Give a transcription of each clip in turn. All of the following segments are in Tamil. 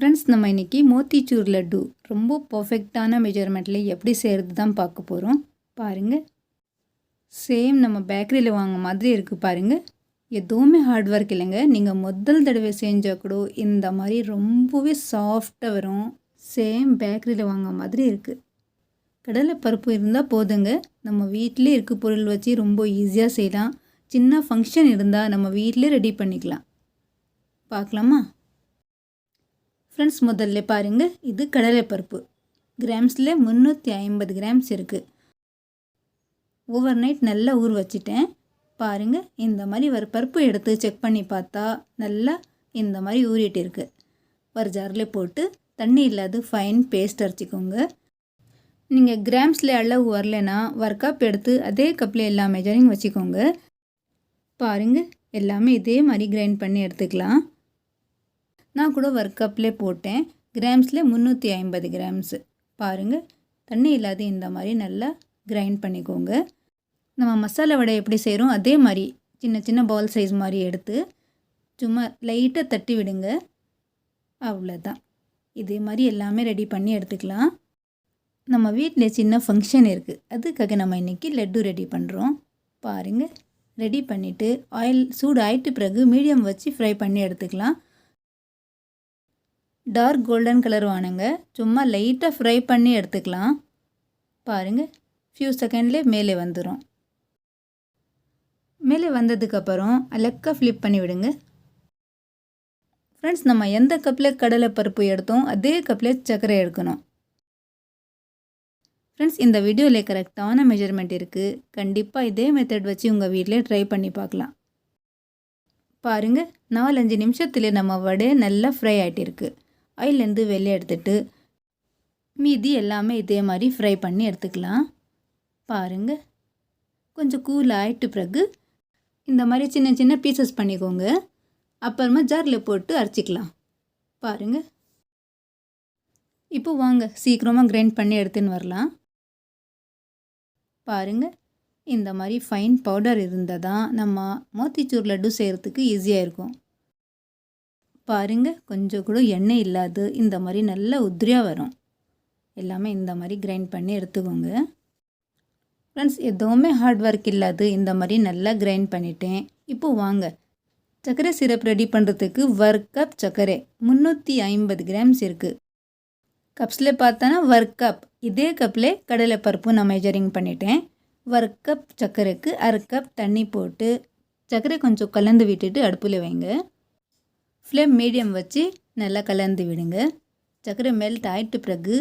ஃப்ரெண்ட்ஸ் நம்ம இன்றைக்கி மோத்திச்சூர் லட்டு ரொம்ப பர்ஃபெக்டான மெஜர்மெண்ட்டில் எப்படி செய்கிறது தான் பார்க்க போகிறோம் பாருங்கள் சேம் நம்ம பேக்கரியில் வாங்க மாதிரி இருக்குது பாருங்கள் எதுவுமே ஹார்ட் ஒர்க் இல்லைங்க. நீங்கள் முதல் தடவை செஞ்சால் கூட இந்த மாதிரி ரொம்பவே சாஃப்டாக வரும். சேம் பேக்கரியில் வாங்க மாதிரி இருக்குது கடலை பருப்பு இருந்தால் போதுங்க. நம்ம வீட்டிலே இருக்க பொருள் வச்சு ரொம்ப ஈஸியாக செய்யலாம். சின்ன ஃபங்க்ஷன் இருந்தால் நம்ம வீட்டிலே ரெடி பண்ணிக்கலாம். பார்க்கலாமா? ஃப்ரெண்ட்ஸ் முதல்ல பாருங்கள் இது கடலைப்பருப்பு. கிராம்ஸில் முந்நூற்றி ஐம்பது கிராம்ஸ் இருக்குது ஓவர் நைட் நல்லா ஊற வச்சிட்டேன். பாருங்கள் இந்த மாதிரி ஒரு பருப்பு எடுத்து செக் பண்ணி பார்த்தா நல்லா இந்த மாதிரி ஊறிட்டு இருக்குது ஒரு ஜாரில் போட்டு தண்ணி இல்லாத ஃபைன் பேஸ்ட் அரைச்சிக்கோங்க. நீங்கள் கிராம்ஸில் அளவு வரலைன்னா ஒரு கப் எடுத்து அதே கப்பில் எல்லா மெஜரிங் வச்சுக்கோங்க. பாருங்கள் எல்லாமே இதே மாதிரி கிரைண்ட் பண்ணி எடுத்துக்கலாம். நான் கூட ஒர்க் கப்லே போட்டேன். கிராம்ஸில் முந்நூற்றி ஐம்பது கிராம்ஸு. பாருங்கள் தண்ணி இல்லாத இந்த மாதிரி நல்லா கிரைண்ட் பண்ணிக்கோங்க. நம்ம மசாலா வடை எப்படி செய்கிறோம் அதே மாதிரி சின்ன சின்ன பால் சைஸ் மாதிரி எடுத்து சும்மா லைட்டாக தட்டி விடுங்க. அவ்வளோதான் இதே மாதிரி எல்லாமே ரெடி பண்ணி எடுத்துக்கலாம். நம்ம வீட்டில் சின்ன ஃபங்க்ஷன் இருக்குது அதுக்காக நம்ம இன்றைக்கி லட்டு ரெடி பண்ணுறோம் பாருங்கள் ரெடி பண்ணிவிட்டு ஆயில் சூடு ஆயிட்டு பிறகு மீடியம் வச்சு ஃப்ரை பண்ணி எடுத்துக்கலாம். டார்க் கோல்டன் கலர் வானுங்க சும்மா லைட்டாக ஃப்ரை பண்ணி எடுத்துக்கலாம். பாருங்கள் ஃபியூ செகண்ட்லேயே மேலே வந்துடும் மேலே வந்ததுக்கப்புறம் அலக்காக ஃப்ளிப் பண்ணி விடுங்க. ஃப்ரெண்ட்ஸ் நம்ம எந்த கப்பில் கடலை பருப்பு எடுத்தோம் அதே கப்பில் சர்க்கரை எடுக்கணும். ஃப்ரெண்ட்ஸ் இந்த வீடியோவில் கரெக்டான மெஷர்மெண்ட் இருக்குது கண்டிப்பாக இதே மெத்தட் வச்சு உங்கள் வீட்டிலே ட்ரை பண்ணி பார்க்கலாம். பாருங்கள் நாலஞ்சு நிமிஷத்தில் நம்ம வடை நல்லா ஃப்ரை ஆகிட்டிருக்கு ஆயிலேருந்து வெளியே எடுத்துட்டு மீதி எல்லாமே இதே மாதிரி ஃப்ரை பண்ணி எடுத்துக்கலாம். பாருங்கள் கொஞ்சம் கூல் ஆகிட்டு பிறகு இந்த மாதிரி சின்ன சின்ன பீசஸ் பண்ணிக்கோங்க. அப்புறமா ஜாரில் போட்டு அரைச்சிக்கலாம். பாருங்கள் இப்போ வாங்க சீக்கிரமாக கிரைண்ட் பண்ணி எடுத்துன்னு வரலாம். பாருங்கள் இந்த மாதிரி ஃபைன் பவுடர் இருந்தால் தான் நம்ம மோத்திச்சூர் லட்டு செய்கிறதுக்கு ஈஸியாக இருக்கும். பாருங்கள் கொஞ்சம் கூட எண்ணெய் இல்லாது இந்த மாதிரி நல்ல உதிரியாக வரும். எல்லாமே இந்த மாதிரி கிரைண்ட் பண்ணி எடுத்துக்கோங்க. ஃப்ரெண்ட்ஸ் எதுவுமே ஹார்ட் ஒர்க் இல்லாது இந்த மாதிரி நல்லா கிரைண்ட் பண்ணிட்டேன். இப்போ வாங்க. சர்க்கரை சிரப் ரெடி பண்ணுறதுக்கு ஒர்க் கப் சர்க்கரை. முந்நூற்றி ஐம்பது கிராம்ஸ் இருக்குது கப்ஸில் பார்த்தோன்னா ஒர்க் கப் இதே கப்பில் கடலை பருப்பு நான் மெஜரிங் பண்ணிட்டேன். ஒரு கப் சர்க்கரைக்கு அரை கப் தண்ணி போட்டு சர்க்கரை கொஞ்சம் கலந்து விட்டுட்டு அடுப்பில் வைங்க. ஃப்ளேம் மீடியம் வச்சு நல்லா கலந்து விடுங்க. சர்க்கரை மெல்ட் ஆயிட்டு பிறகு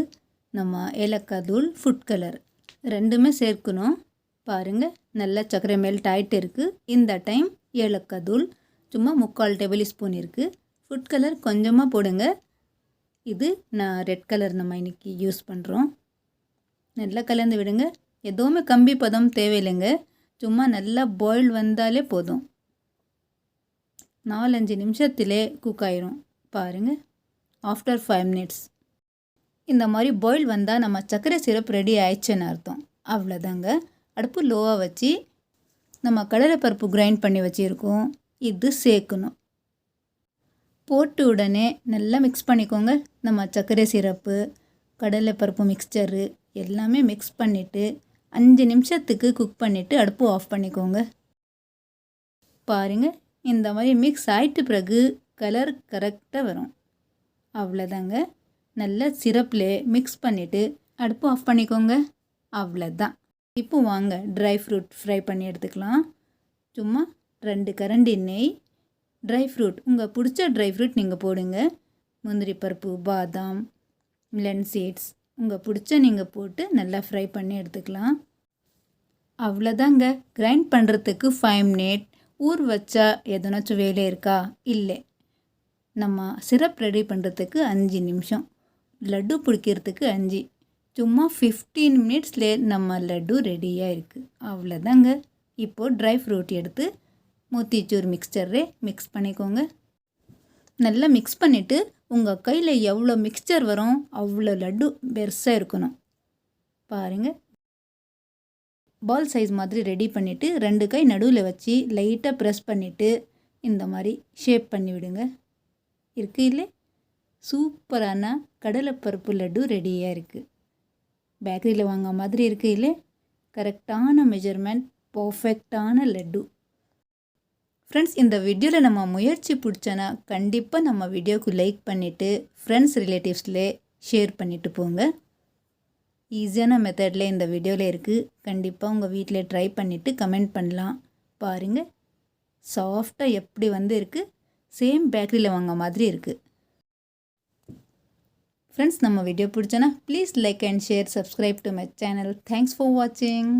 நம்ம ஏலக்காய் தூள் ஃபுட் கலர் ரெண்டுமே சேர்க்கணும். பாருங்கள் நல்லா சர்க்கரை மெல்ட் ஆகிட்டு இருக்குது இந்த டைம் ஏலக்காய் தூள் சும்மா முக்கால் டேபிள் ஸ்பூன் இருக்குது ஃபுட் கலர் கொஞ்சமாக போடுங்க. இது நான் ரெட் கலர் நம்ம இன்றைக்கி யூஸ் பண்ணுறோம் நல்லா கலந்து விடுங்க. எதுவுமே கம்பி பதம் தேவையில்லைங்க. சும்மா நல்லா பாயில் வந்தாலே போதும். நாலஞ்சு நிமிஷத்திலே குக் ஆயிரும். பாருங்கள் ஆஃப்டர் ஃபைவ் மினிட்ஸ் இந்த மாதிரி பாயில் வந்தால் நம்ம சர்க்கரை சிரப் ரெடி ஆயிடுச்சுன்னு அர்த்தம். அவ்வளோதாங்க அடுப்பு லோவாக வச்சு நம்ம கடலைப்பருப்பு கிரைண்ட் பண்ணி வச்சுருக்கோம். இது சேர்க்கணும். போட்டு உடனே நல்லா மிக்ஸ் பண்ணிக்கோங்க. நம்ம சர்க்கரை சிரப்பு கடலைப்பருப்பு மிக்சரு எல்லாமே மிக்ஸ் பண்ணிவிட்டு அஞ்சு நிமிஷத்துக்கு குக் பண்ணிவிட்டு அடுப்பு ஆஃப் பண்ணிக்கோங்க. பாருங்கள் இந்த மாதிரி மிக்ஸ் ஆகிட்டு பிறகு கலர் கரெக்டாக வரும். அவ்வளோதாங்க நல்லா சிரப்பில் மிக்ஸ் பண்ணிவிட்டு அடுப்பு ஆஃப் பண்ணிக்கோங்க. அவ்வளோதான் இப்போ வாங்க ட்ரை ஃப்ரூட் ஃப்ரை பண்ணி எடுத்துக்கலாம். சும்மா ரெண்டு கரண்டி நெய் ட்ரை ஃப்ரூட் உங்கள் பிடிச்ச ட்ரை ஃப்ரூட் நீங்கள் போடுங்க. முந்திரி பருப்பு பாதாம் மிலன் சீட்ஸ் உங்கள் பிடிச்ச நீங்கள் போட்டு நல்லா ஃப்ரை பண்ணி எடுத்துக்கலாம். அவ்வளோதாங்க கிரைண்ட் பண்ணுறதுக்கு ஃபைவ் மினிட் ஊர் வச்சா எதனாச்சும் வேலை இருக்கா? இல்லை. நம்ம சிரப் ரெடி பண்ணுறதுக்கு அஞ்சு நிமிஷம். லட்டு பிடிக்கிறதுக்கு அஞ்சு. சும்மா ஃபிஃப்டீன் மினிட்ஸ்லே நம்ம லட்டு ரெடியாக இருக்குது அவ்வளோதாங்க இப்போது ட்ரை ஃப்ரூட் எடுத்து மூத்திச்சூர் மிக்சரே மிக்ஸ் பண்ணிக்கோங்க. நல்லா மிக்ஸ் பண்ணிவிட்டு உங்கள் கையில் எவ்வளோ மிக்சர் வரும் அவ்வளோ லட்டு பெருசாக இருக்கணும். பாருங்கள் பால் சைஸ் மாதிரி ரெடி பண்ணிவிட்டு ரெண்டு கை நடுவில் வச்சு லைட்டாக ப்ரெஸ் பண்ணிவிட்டு இந்த மாதிரி ஷேப் பண்ணி விடுங்க. இருக்கு இல்லை? சூப்பரான கடலைப்பருப்பு லட்டு ரெடியாக இருக்குது பேக்கரியில் வாங்க மாதிரி இருக்கு இல்லை? கரெக்டான மெஜர்மெண்ட் பர்ஃபெக்டான லட்டு. ஃப்ரெண்ட்ஸ் இந்த வீடியோவில் நம்ம முயற்சி பிடிச்சனா கண்டிப்பாக நம்ம வீடியோவுக்கு லைக் பண்ணிவிட்டு ஃப்ரெண்ட்ஸ் ரிலேட்டிவ்ஸ்லே ஷேர் பண்ணிவிட்டு போங்க. ஈஸியான மெத்தடில் இந்த வீடியோவில் இருக்குது கண்டிப்பாக உங்கள் வீட்டில் ட்ரை பண்ணிவிட்டு கமெண்ட் பண்ணலாம். பாருங்கள் சாஃப்டாக எப்படி வந்து இருக்குது சேம் பேக்கரியில் வாங்க மாதிரி இருக்குது ஃப்ரெண்ட்ஸ் நம்ம video பிடிச்சோன்னா please like and share subscribe to my channel thanks for வாட்சிங்